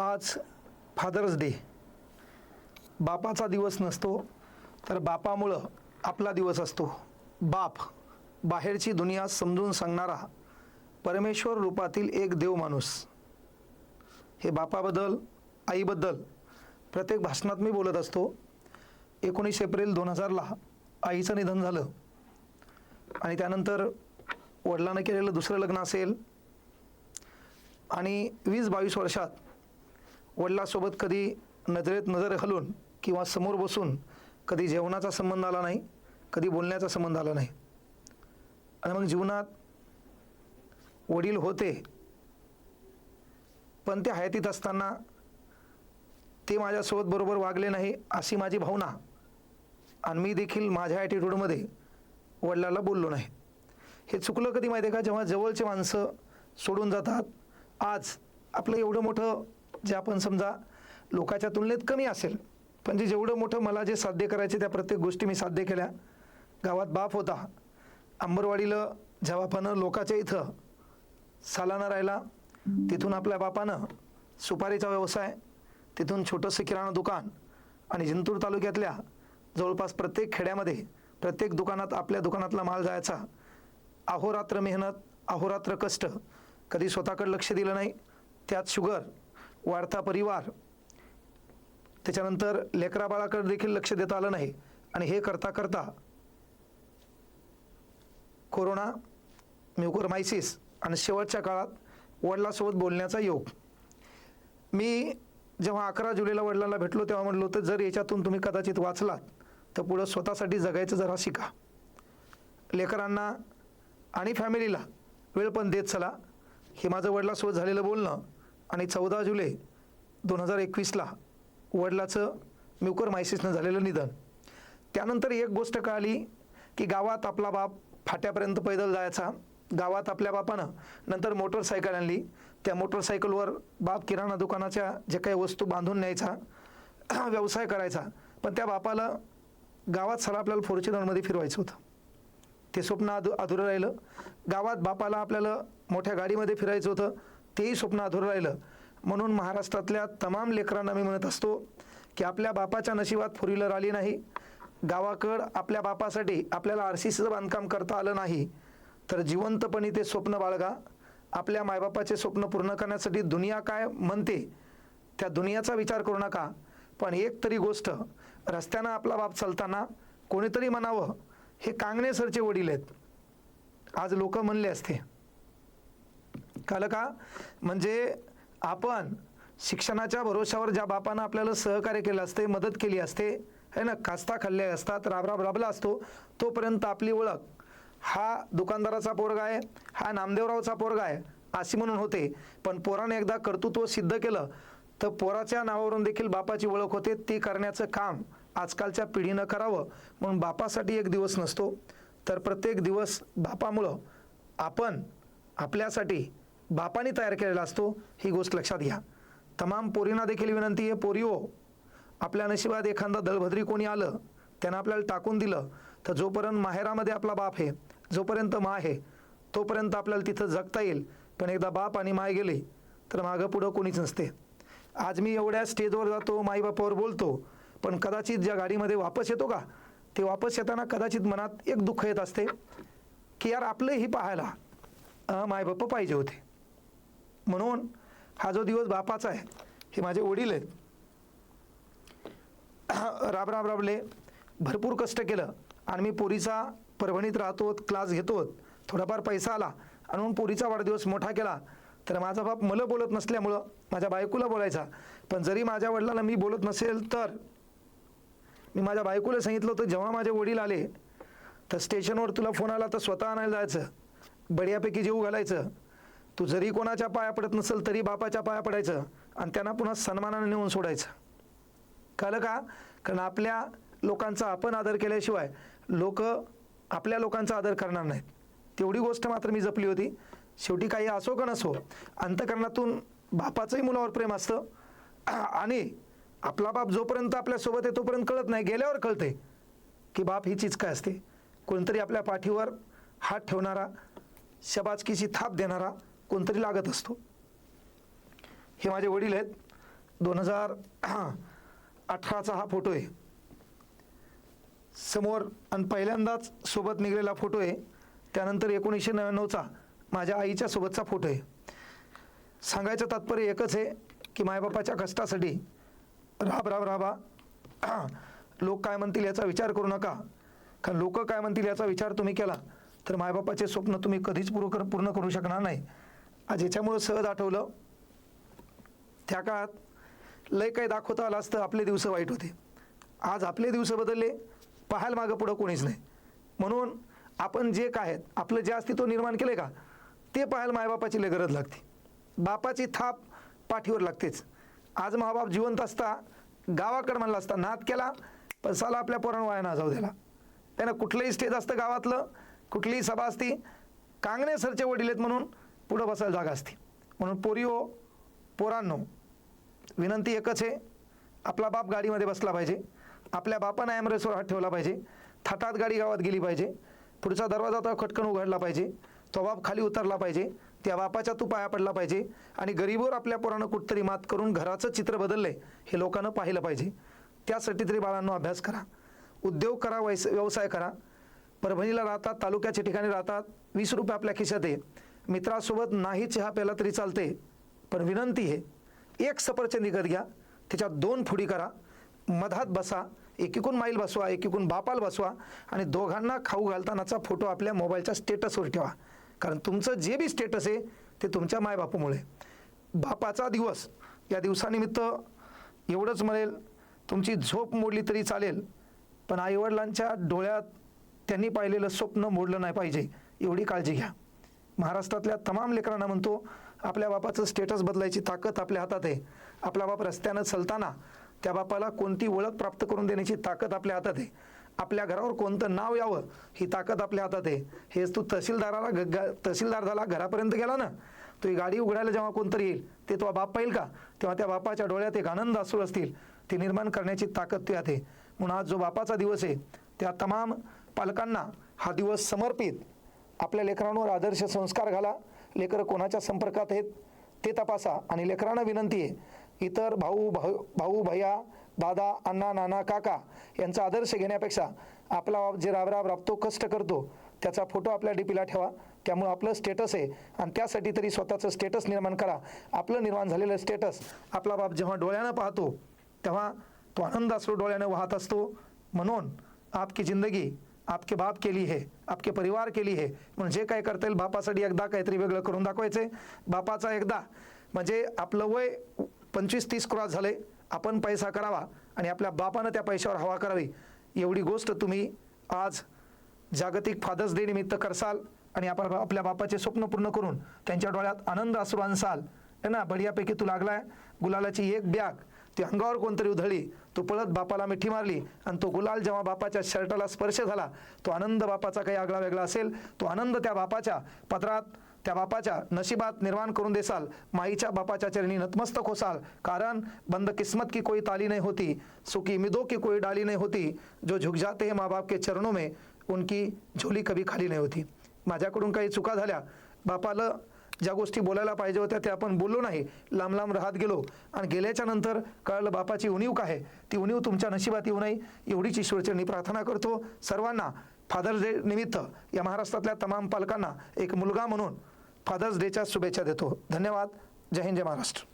आज fathers day बापाचा दिवस नसतो तर बापामुळं आपला दिवस असतो. बाप बाहेरची दुनिया समजून सांगणारा परमेश्वर रूपातील एक देव माणूस. हे बापाबद्दल आईबद्दल प्रत्येक भाषणात मी बोलत असतो. एकोणीस एप्रिल दोन हजारला आईचं निधन झालं. आणि त्यानंतर वडिलांनं केलेलं दुसरं लग्न असेल. आणि वीस बावीस वर्षात वडिलासोबत कधी नजरेत नजर घालून किंवा समोर बसून कधी जेवणाचा संबंध आला नाही कधी बोलण्याचा संबंध आला नाही. आणि मग जीवनात वडील होते पण ते हयातीत असताना ते माझ्यासोबत बरोबर वागले नाही अशी माझी भावना आणि मी देखील माझ्या ॲटिट्यूडमध्ये वडिलाला बोललो नाही. हे चुकलं कधी माहिती आहे का? जेव्हा जवळचे माणसं सोडून जातात आज आपलं एवढं मोठं जे आपण समजा लोकाच्या तुलनेत कमी असेल पण जे जेवढं मोठं मला जे साध्य करायचे त्या प्रत्येक गोष्टी मी साध्य केल्या. गावात बाप होता. अंबरवाडीला जेव्हा लोकाच्या इथं सालाना राहिला तिथून आपल्या बापानं सुपारीचा व्यवसाय तिथून छोटंसं किराणा दुकान आणि जिंतूर तालुक्यातल्या जवळपास प्रत्येक खेड्यामध्ये प्रत्येक दुकानात आपल्या दुकानातला माल जायचा. अहोरात्र मेहनत अहोरात्र कष्ट. कधी स्वतःकडे लक्ष दिलं नाही. त्यात शुगर वाढता परिवार. त्याच्यानंतर लेकराबाळाकडे देखील लक्ष देता आलं नाही. आणि हे करता करता कोरोना म्युकोरमायसिस आणि शेवटच्या काळात वडिलासोबत बोलण्याचा योग. मी जेव्हा अकरा जुलैला वडिलांना भेटलो तेव्हा म्हटलं होतं जर याच्यातून तुम्ही कदाचित वाचलात तर पुढं स्वतःसाठी जगायचं जरा शिका. लेकरांना आणि फॅमिलीला वेळ पण देत चला. हे माझं वडिलासोबत झालेलं बोलणं आणि चौदा जुलै दोन हजार एकवीसला वडिलाचं म्युकर मायसिसनं झालेलं निधन. त्यानंतर एक गोष्ट कळाली की गावात आपला बाप फाट्यापर्यंत पैदल जायचा. गावात आपल्या बापानं नंतर मोटरसायकल आणली. त्या मोटरसायकलवर बाप किराणा दुकानाच्या जे काही वस्तू बांधून न्यायचा व्यवसाय करायचा पण त्या बापाला गावात सर आपल्याला फॉर्च्युनरमध्ये फिरवायचं होतं. ते स्वप्न अधु अधुरं राहिलं. गावात बापाला आपल्याला मोठ्या गाडीमध्ये फिरायचं होतं. तेही स्वप्न अधुरं राहिलं. म्हणून महाराष्ट्रातल्या तमाम लेकरांना मी म्हणत असतो की आपल्या बापाच्या नशिबात फोर व्हीलर आली नाही. गावाकड आपल्या बापासाठी आपल्याला आर सी सीचं बांधकाम करता आलं नाही. तर जिवंतपणी ते स्वप्न बाळगा. आपल्या मायबापाचे स्वप्न पूर्ण करण्यासाठी दुनिया काय म्हणते त्या दुनियाचा विचार करू नका. पण एक तरी गोष्ट रस्त्यानं आपला बाप चालताना कोणीतरी म्हणावं हे कांगणे सरचे वडील आहेत. आज लोक म्हणले असते कळलं का? म्हणजे आपण शिक्षणाच्या भरोशावर ज्या बापानं आपल्याला सहकार्य केलं असते मदत केली असते है ना? कास्ता खाल्ले असतात राबराब राबला असतो तोपर्यंत आपली ओळख. हा दुकानदाराचा पोरगा आहे हा नामदेवरावचा पोरगा आहे अशी म्हणून होते. पण पोराने एकदा कर्तृत्व सिद्ध केलं तर पोराच्या नावावरून देखील बापाची ओळख होते. ती करण्याचं काम आजकालच्या पिढीनं करावं. म्हणून बापासाठी एक दिवस नसतो. तर प्रत्येक दिवस बापामुळं आपण आपल्यासाठी बापाने तयार केलेला असतो ही गोष्ट लक्षात घ्या. तमाम पोरींना देखील विनंती आहे पोरीओ हो. आपल्या नशिबात एखादा दळभद्री कोणी आलं त्यानं आपल्याला टाकून दिलं तर जोपर्यंत माहेरामध्ये आपला बाप आहे जोपर्यंत मा आहे तोपर्यंत आपल्याला तिथं जगता येईल. पण एकदा बाप आणि माय गेले तर मागं पुढं कोणीच नसते. आज मी एवढ्या स्टेजवर जातो माईबापावर बोलतो पण कदाचित ज्या गाडीमध्ये वापस येतो का ते वापस येताना कदाचित मनात एक दुःख येत असते की यार आपलंही पाहायला मायबाप पाहिजे होते. म्हणून हा जो दिवस बापाचा आहे हे माझे वडील आहेत. राब राब राबले. भरपूर कष्ट केलं. आणि मी पोरीचा परभणीत राहतो क्लास घेतो थोडाफार पैसा आला. आणि म्हणून पोरीचा वाढदिवस मोठा केला. तर माझा बाप मला बोलत नसल्यामुळं माझ्या बायकोला बोलायचा. पण जरी माझ्या वडिलांना मी बोलत नसेल तर मी माझ्या बायकोला सांगितलं होतं जेव्हा माझे वडील आले तर स्टेशनवर तुला फोन आला तर स्वतः आणायला जायचं. बढियापैकी जेऊ घालायचं. तू जरी कोणाच्या पाया पडत नसेल तरी बापाच्या पाया पडायचं आणि त्यांना पुन्हा सन्मानाने नेऊन सोडायचं. कळलं का? कारण आपल्या लोकांचा आपण आदर केल्याशिवाय लोक आपल्या लोकांचा आदर करणार नाहीत. तेवढी गोष्ट मात्र मी जपली होती. शेवटी काही असो का नसो अंतकरणातून बापाचंही मुलावर प्रेम असतं. आणि आपला बाप जोपर्यंत आपल्यासोबत आहे तोपर्यंत कळत नाही गेल्यावर कळते की बाप ही चीज काय असते. कोणतरी आपल्या पाठीवर हात ठेवणारा शबाचकीची थाप देणारा कोणतरी लागत असतो. हे माझे वडील आहेत. दोन हजार अठराचा हा फोटो आहे. समोर आणि पहिल्यांदाच सोबत निघलेला फोटो आहे. त्यानंतर एकोणीसशे नव्याण्णवचा माझ्या आईच्या सोबतचा फोटो आहे. सांगायचं तात्पर्य एकच आहे की मायबापाच्या कष्टासाठी राब राब राबा. लोक काय म्हणतील याचा विचार करू नका. कारण लोक काय म्हणतील याचा विचार तुम्ही केला तर मायबापाचे स्वप्न तुम्ही कधीच पूर्ण पूर्ण करू शकणार नाही. आज याच्यामुळं सहज आठवलं. त्या काळात लय काही दाखवता आलं असतं आपले दिवस वाईट होते. आज आपले दिवस बदलले पाहायला मागं पुढं कोणीच नाही. म्हणून आपण जे काय आहेत आपलं जे अस्तित्व निर्माण केलं का ते पाहायला मायबापाची लय गरज लागते. बापाची थाप पाठीवर लागतेच. आज महाबाप जिवंत असता गावाकडं म्हणला असता नाद केला पण साला आपल्या पोरांना वाया जाऊ दिला त्यानं कुठलंही स्टेज असतं गावातलं कुठलीही सभा असती कांगणे सरचे वडील आहेत म्हणून पुढं बसायला जागा असते. म्हणून पोरिओ पोरांनो विनंती एकच आहे आपला बाप गाडीमध्ये बसला पाहिजे आपल्या बापानं ॲम्ब्रेसवर हात ठेवला पाहिजे थाटात गाडी गावात गेली पाहिजे पुढचा दरवाजा तो खटकन उघडला पाहिजे तो बाप खाली उतरला पाहिजे त्या बापाच्या तू पाया पडला पाहिजे आणि गरीबवर आपल्या पोरानं कुठतरी मात करून घराचं चित्र बदललंय हे लोकांना पाहिलं पाहिजे. त्यासाठी तरी बाळांनो अभ्यास करा उद्योग करा वैस व्यवसाय करा. परभणीला राहतात तालुक्याच्या ठिकाणी राहतात वीस रुपये आपल्या खिशात आहे. मित्रासोबत नाही चहा प्याला तरी चालते पण विनंती आहे एक सफरचंद विकत घ्या त्याच्यात दोन फुडी करा मधात बसा एकीकून माईल बसवा एकीकून बापाल बसवा आणि दोघांना खाऊ घालतानाचा फोटो आपल्या मोबाईलच्या स्टेटसवर ठेवा. कारण तुमचं जे बी स्टेटस आहे ते तुमच्या मायबापूमुळे. बापाचा दिवस या दिवसानिमित्त एवढंच म्हणेल तुमची झोप मोडली तरी चालेल पण आईवडिलांच्या डोळ्यात त्यांनी पाहिलेलं स्वप्न मोडलं नाही पाहिजे एवढी काळजी घ्या. महाराष्ट्रातल्या तमाम लेकरांना म्हणतो आपल्या बापाचं स्टेटस बदलायची ताकद आपल्या हातात आहे. आपला बाप रस्त्यानं चलताना त्या बापाला कोणती ओळख प्राप्त करून देण्याची ताकद आपल्या हातात आहे. आपल्या घरावर कोणतं नाव यावं ही ताकद आपल्या हातात आहे. हेच तू तहसीलदाराला ग ग- तहसीलदार झाला घरापर्यंत गेला ना तो ही गाडी उघडायला जेव्हा कोणतरी येईल ते तो बाप पाहिल का? तेव्हा त्या बापाच्या डोळ्यात एक आनंद असू असतील. ते निर्माण करण्याची ताकद तुझ्यात आहे. म्हणून आज जो बापाचा दिवस आहे त्या तमाम पालकांना हा दिवस समर्पित. आपल्या लेकरांवर आदर्श संस्कार घाला. लेकरं कोणाच्या संपर्कात आहेत ते तपासा. आणि लेकरांना विनंती आहे इतर भाऊ भाऊ भाऊ भैया दादा अण्णा नाना काका यांचा आदर्श घेण्यापेक्षा आपला बाप जे राबराब राबतो कष्ट करतो त्याचा फोटो आपल्या डीपीला ठेवा. त्यामुळं आपलं स्टेटस आहे आणि त्यासाठी तरी स्वतःचं स्टेटस निर्माण करा. आपलं निर्माण झालेलं स्टेटस आपला बाप जेव्हा डोळ्यानं पाहतो तेव्हा तो आनंद असतो डोळ्यानं वाहत असतो. म्हणून आपकी जिंदगी आपके बाप केली है आपके परिवार केली है. म्हणून जे काय करता येईल बापासाठी एकदा काहीतरी वेगळं करून दाखवायचे. बापाचा एकदा म्हणजे आपलं वय पंचवीस तीस क्रॉस झाले आपण पैसा करावा आणि आपल्या बापानं त्या पैशावर हवा करावी. एवढी गोष्ट तुम्ही आज जागतिक फादर्स डे निमित्त करसाल आणि आपण आपल्या बापाचे स्वप्न पूर्ण करून त्यांच्या डोळ्यात आनंद असू आणसाल. है ना? बढियापैकी तू लागलाय. गुलालाची एक बॅग ती अंगावर कोणतरी उधळली तू पळत बापाला मिठी मारली आणि तो गुलाल जेव्हा बापाच्या शर्टाला स्पर्श झाला तो आनंद बापाचा काही आगळा वेगळा असेल तो आनंद त्या बापाच्या पत्रात त्या बापाच्या नशिबात निर्माण करून देसाल माईच्या बापाच्या चरणी नतमस्तक होसाल. कारण बंद किस्मत की कोई ताली नाही होती सुखी मिदो की कोई डाली नाही होती जो झुक जाते हे माँ बाप के चरणों में उनकी झोली कभी खाली नाही होती. माझ्याकडून काही चुका झाल्या बापाला ज्या गोष्टी बोलायला पाहिजे होत्या त्या आपण बोललो नाही. लांब लांब राहत गेलो. आणि गेल्याच्यानंतर कळलं बापाची उणीव काय आहे? ती उणीव तुमच्या नशिबात येऊ नये. एवढीच ईश्वरचरणी प्रार्थना करतो. सर्वांना फादर्स डे निमित्त या महाराष्ट्रातल्या तमाम पालकांना एक मुलगा म्हणून फादर्स डेच्या शुभेच्छा देतो. धन्यवाद. जय हिंद जय महाराष्ट्र.